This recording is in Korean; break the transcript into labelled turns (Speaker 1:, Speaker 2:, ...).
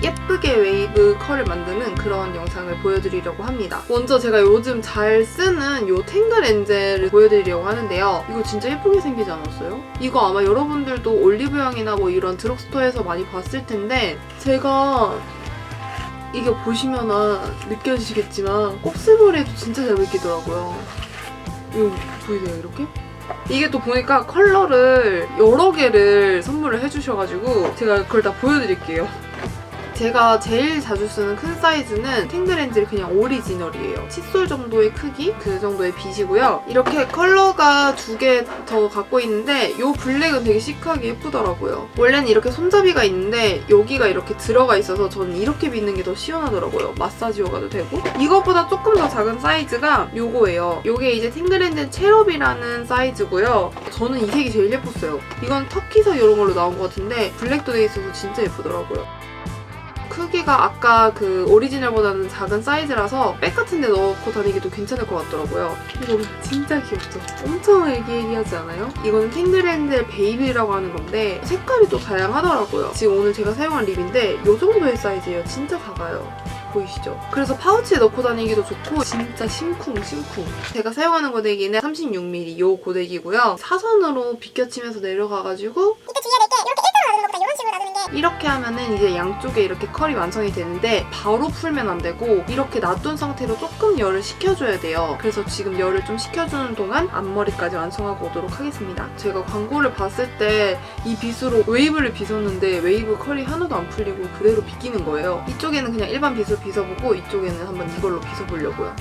Speaker 1: 예쁘게 웨이브 컬을 만드는 그런 영상을 보여드리려고 합니다. 먼저 제가 요즘 잘 쓰는 요 탱글 엔젤을 보여드리려고 하는데요. 이거 진짜 예쁘게 생기지 않았어요? 이거 아마 여러분들도 올리브영이나 뭐 이런 드럭스토어에서 많이 봤을 텐데 제가 이게 보시면은 느껴지시겠지만 곱슬머리에도 진짜 잘 벗기더라고요. 이거 보이세요 이렇게? 이게 또 보니까 컬러를 여러 개를 선물을 해주셔가지고 제가 그걸 다 보여드릴게요. 제가 제일 자주 쓰는 큰 사이즈는 탱글렌즈 그냥 오리지널이에요. 칫솔 정도의 크기, 그 정도의 빗이고요. 이렇게 컬러가 두 개 더 갖고 있는데 이 블랙은 되게 시크하게 예쁘더라고요. 원래는 이렇게 손잡이가 있는데 여기가 이렇게 들어가 있어서 저는 이렇게 빗는 게 더 시원하더라고요. 마사지 효과도 되고. 이것보다 조금 더 작은 사이즈가 요거예요. 요게 이제 탱글렌즈 체럽이라는 사이즈고요. 저는 이 색이 제일 예뻤어요. 이건 터키서 이런 걸로 나온 것 같은데 블랙도 돼 있어서 진짜 예쁘더라고요. 크기가 아까 그 오리지널보다는 작은 사이즈라서 백 같은 데 넣고 다니기도 괜찮을 것 같더라고요. 이거 진짜 귀엽죠? 엄청 애기애기하지 않아요? 이거는 탱글핸들 베이비라고 하는 건데 색깔이 또 다양하더라고요. 지금 오늘 제가 사용한 립인데 이 정도의 사이즈예요. 진짜 작아요. 보이시죠? 그래서 파우치에 넣고 다니기도 좋고 진짜 심쿵 심쿵 제가 사용하는 고데기는 36mm 요 고데기고요 사선으로 비껴치면서 내려가가지고 이렇게 하면은 이제 양쪽에 이렇게 컬이 완성이 되는데 바로 풀면 안 되고 이렇게 놔둔 상태로 조금 열을 식혀줘야 돼요. 그래서 지금 열을 좀 식혀주는 동안 앞머리까지 완성하고 오도록 하겠습니다. 제가 광고를 봤을 때 이 빗으로 웨이브를 빗었는데 웨이브 컬이 하나도 안 풀리고 그대로 빗기는 거예요. 이쪽에는 그냥 일반 빗으로 빗어보고 이쪽에는 한번 이걸로 빗어보려고요.